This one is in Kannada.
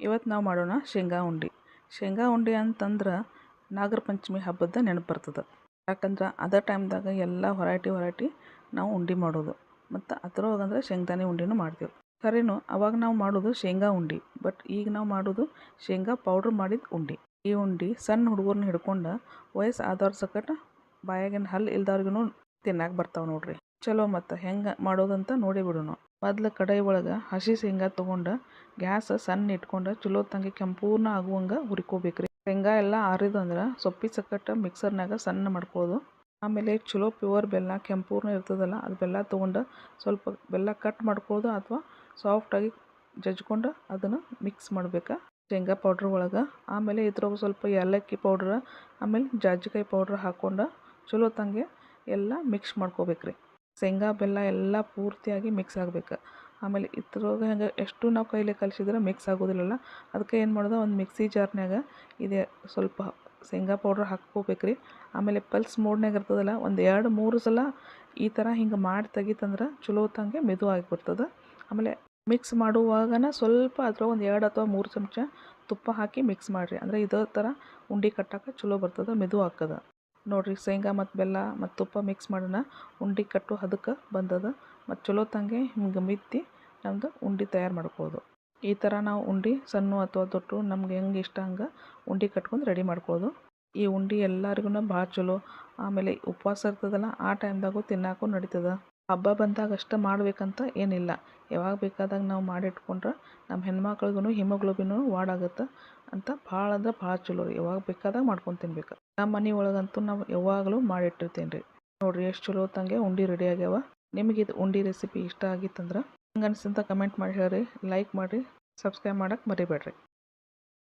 ಇವತ್ತು ನಾವು ಮಾಡೋಣ ಶೇಂಗಾ ಉಂಡೆ. ಶೇಂಗಾ ಉಂಡೆ ಅಂತಂದ್ರೆ ನಾಗರ ಪಂಚಮಿ ಹಬ್ಬದ ನೆನಪು ಬರ್ತದೆ ಯಾಕಂದ್ರೆ ಅದೇ ಟೈಮ್ದಾಗ ಎಲ್ಲ ಹೊರೈಟಿ ಹೊರೈಟಿ ನಾವು ಉಂಡೆ ಮಾಡೋದು. ಮತ್ತು ಅದ್ರೊಳಗಂದ್ರೆ ಶೇಂಗ್ದಾನೆ ಉಂಡೆನೂ ಮಾಡ್ತೀವಿ. ಖರೇನು ಅವಾಗ ನಾವು ಮಾಡೋದು ಶೇಂಗಾ ಉಂಡೆ. ಬಟ್ ಈಗ ನಾವು ಮಾಡೋದು ಶೇಂಗಾ ಪೌಡ್ರ್ ಮಾಡಿದ ಉಂಡೆ. ಈ ಉಂಡೆ ಸಣ್ಣ ಹುಡುಗರನ್ನ ಹಿಡ್ಕೊಂಡು ವಯಸ್ಸು ಆದವ್ರ ಸಕಟ ಬಾಯಾಗಿನ ಹಲ್ಲು ಇಲ್ದವ್ರಿಗೂ ತಿನ್ನಕ್ಕೆ ಬರ್ತಾವೆ ನೋಡ್ರಿ. ಚಲೋ ಮತ್ತು ಹೆಂಗೆ ಮಾಡೋದಂತ ನೋಡಿ ಬಿಡೋಣ ಮೊದ್ಲು ಕಡಾಯಿ ಒಳಗೆ ಹಸಿ ಶೇಂಗಾ ತೊಗೊಂಡು ಗ್ಯಾಸ್ ಸಣ್ಣ ಇಟ್ಕೊಂಡು ಚಲೋ ತಂಗಿ ಕೆಂಪೂರ್ಣ ಆಗುವಂಗೆ ಹುರ್ಕೋಬೇಕ್ರಿ. ಶೇಂಗಾ ಎಲ್ಲ ಆರಿದಂದ್ರೆ ಸೊಪ್ಪಿ ಸಕ್ಕಟ್ಟು ಮಿಕ್ಸರ್ನಾಗ ಸಣ್ಣ ಮಾಡ್ಕೋದು ಆಮೇಲೆ ಚಲೋ ಪ್ಯೂರ್ ಬೆಲ್ಲ ಕೆಂಪೂರ್ಣ ಇರ್ತದಲ್ಲ ಅದು ಬೆಲ್ಲ ತೊಗೊಂಡು ಸ್ವಲ್ಪ ಬೆಲ್ಲ ಕಟ್ ಮಾಡ್ಕೊಳ್ಳೋದು ಅಥವಾ ಸಾಫ್ಟಾಗಿ ಜಜ್ಕೊಂಡು ಅದನ್ನು ಮಿಕ್ಸ್ ಮಾಡ್ಬೇಕು ಶೇಂಗಾ ಪೌಡ್ರ್ ಒಳಗೆ. ಆಮೇಲೆ ಇದ್ರೊಳಗೆ ಸ್ವಲ್ಪ ಏಲಕ್ಕಿ ಪೌಡ್ರ್ ಆಮೇಲೆ ಜಾಜಿಕಾಯಿ ಪೌಡ್ರ್ ಹಾಕ್ಕೊಂಡು ಚಲೋ ತಂಗೆ ಎಲ್ಲ ಮಿಕ್ಸ್ ಮಾಡ್ಕೋಬೇಕ್ರಿ. ಶೇಂಗಾ, ಬೆಲ್ಲ ಎಲ್ಲ ಪೂರ್ತಿಯಾಗಿ ಮಿಕ್ಸ್ ಆಗ್ಬೇಕು. ಆಮೇಲೆ ಇದ್ರೊಳಗೆ ಹೆಂಗೆ ಎಷ್ಟು ನಾವು ಕೈಲಿ ಕಲಿಸಿದ್ರೆ ಮಿಕ್ಸ್ ಆಗೋದಿಲ್ಲಲ್ಲ? ಅದಕ್ಕೆ ಏನು ಮಾಡೋದು? ಒಂದು ಮಿಕ್ಸಿ ಜಾರ್ನ್ಯಾಗ ಇದೆ ಸ್ವಲ್ಪ ಶೇಂಗಾ ಪೌಡ್ರ್ ಹಾಕ್ಕೋಬೇಕ್ರಿ. ಆಮೇಲೆ ಪಲ್ಸ್ ಮೋಡ್ನ್ಯಾಗ ಇರ್ತದಲ್ಲ, ಒಂದು ಎರಡು ಮೂರು ಸಲ ಈ ಥರ ಹಿಂಗೆ ಮಾಡಿ ತೆಗಿತಂದ್ರೆ ಚಲೋ ತಂಗೆ ಮೆದು ಆಗಿಬಿಡ್ತದೆ. ಆಮೇಲೆ ಮಿಕ್ಸ್ ಮಾಡುವಾಗನ ಸ್ವಲ್ಪ ಅದ್ರಾಗ ಒಂದು ಎರಡು ಅಥವಾ ಮೂರು ಚಮಚ ತುಪ್ಪ ಹಾಕಿ ಮಿಕ್ಸ್ ಮಾಡಿರಿ. ಅಂದರೆ ಇದೇ ಥರ ಉಂಡೆ ಕಟ್ಟಕ್ಕೆ ಚಲೋ ಬರ್ತದೆ, ಮೆದು ಆಗ್ತದೆ. ನೋಡಿರಿ ಶೇಂಗಾ ಮತ್ತು ಬೆಲ್ಲ ಮತ್ತು ತುಪ್ಪ ಮಿಕ್ಸ್ ಮಾಡೋಣ. ಉಂಡೆ ಕಟ್ಟು ಹದಕ್ಕೆ ಬಂದದ. ಮತ್ತು ಚಲೋ ತಂಗೆ ಹಿಂಗೆ ಮಿತ್ತಿ ನಮ್ದು ಉಂಡೆ ತಯಾರು ಮಾಡ್ಕೊಳ್ಳೋದು ಈ ಥರ ನಾವು ಉಂಡೆ ಸಣ್ಣ ಅಥವಾ ದೊಡ್ಡ ನಮ್ಗೆ ಹೆಂಗೆ ಇಷ್ಟ ಹಂಗೆ ಉಂಡೆ ಕಟ್ಕೊಂಡು ರೆಡಿ ಮಾಡ್ಕೊಳ್ಳೋದು ಈ ಉಂಡೆ ಎಲ್ಲರಿಗೂ ಭಾಳ ಚಲೋ. ಆಮೇಲೆ ಉಪವಾಸ ಇರ್ತದಲ್ಲ ಆ ಟೈಮ್ದಾಗೂ ತಿನ್ನೋಕ್ಕೂ ನಡೀತದೆ. ಹಬ್ಬ ಬಂದಾಗ ಅಷ್ಟೇ ಮಾಡ್ಬೇಕಂತ ಏನಿಲ್ಲ. ಯಾವಾಗ ಬೇಕಾದಾಗ ನಾವು ಮಾಡಿಟ್ಕೊಂಡ್ರೆ ನಮ್ಮ ಹೆಣ್ಮಕ್ಳಿಗೂ ಹಿಮೋಗ್ಲೋಬಿನು ವಾರ್ಡ್ ಆಗುತ್ತೆ ಅಂತ ಭಾಳ ಅಂದ್ರೆ ಭಾಳ ಚಲೋ ರೀ. ಯಾವಾಗ ಬೇಕಾದಾಗ ಮಾಡ್ಕೊಂಡು ತಿನ್ಬೇಕು. ನಮ್ಮ ಮನೆ ಒಳಗಂತೂ ನಾವು ಯಾವಾಗಲೂ ಮಾಡಿಟ್ಟಿರ್ತೀನಿ ರೀ ನೋಡಿರಿ ಎಷ್ಟು ಚಲೋ ತಂಗೆ ಉಂಡೆ ರೆಡಿ ಆಗ್ಯಾವ. ನಿಮಗೆ ಇದು ಉಂಡೆ ರೆಸಿಪಿ ಇಷ್ಟ ಆಗಿತ್ತಂದ್ರೆ ಹಂಗೆ ಅನ್ಸಂತ ಕಮೆಂಟ್ ಮಾಡಿ ಹೇಳ್ರಿ. ಲೈಕ್ ಮಾಡಿರಿ ಸಬ್ಸ್ಕ್ರೈಬ್ ಮಾಡಕ್ಕೆ ಮರಿಬೇಡ್ರಿ.